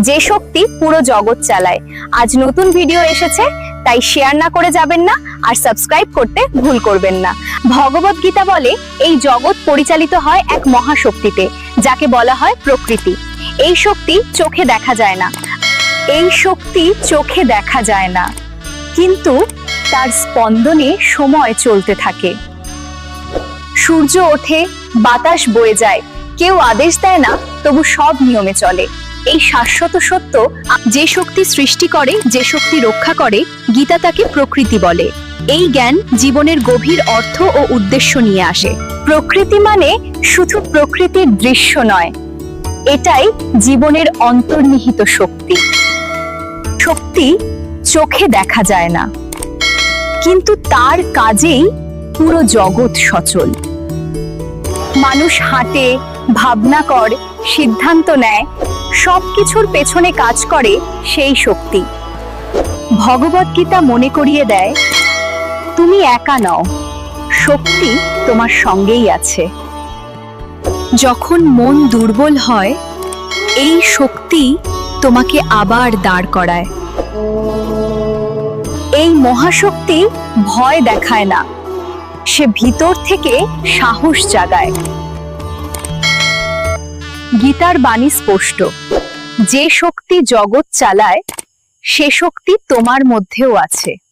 যে শক্তি পুরো জগৎ চালায়। আজ নতুন ভিডিও এসেছে, তাই শেয়ার না করে যাবেন না আর সাবস্ক্রাইব করতে ভুল করবেন না। ভগবত গীতা বলে, এই জগৎ পরিচালিত হয় এক মহাশক্তিতে, যাকে বলা হয় প্রকৃতি। এই শক্তি চোখে দেখা যায় না। এই শক্তি চোখে দেখা যায় না। কিন্তু তার স্পন্দনে সময় চলতে থাকে। সূর্য ওঠে, বাতাস বয়ে যায়। কেউ আদেশ দেয় না, তবু সব নিয়মে চলে। এই শাশ্বত সত্য, যে শক্তি সৃষ্টি করে, যে শক্তি রক্ষা করে, গীতা তাকে প্রকৃতি বলে। এই জ্ঞান জীবনের গভীর অর্থ ও উদ্দেশ্য নিয়ে আসে। প্রকৃতি মানে শুধু প্রকৃতির দৃশ্য নয়, এটাই জীবনের অন্তর্নিহিত শক্তি। শক্তি চোখে দেখা যায় না, কিন্তু তার কাজেই পুরো জগৎ সচল। মানুষ হাঁটে, ভাবনা কর, সিদ্ধান্ত নেয় সবকিছুর পেছনে কাজ করে সেই শক্তি। ভগবত গীতা মনে করিয়ে দেয়, তুমি একা নও, শক্তি তোমার সঙ্গেই আছে। যখন মন দুর্বল হয়, এই শক্তি তোমাকে আবার দাঁড় করায়। এই মহাশক্তি ভয় দেখায় না, সে ভিতর থেকে সাহস জাগায়। গীতার বাণী স্পষ্ট। যে শক্তি জগৎ চালায় সে শক্তি তোমার মধ্যেও আছে।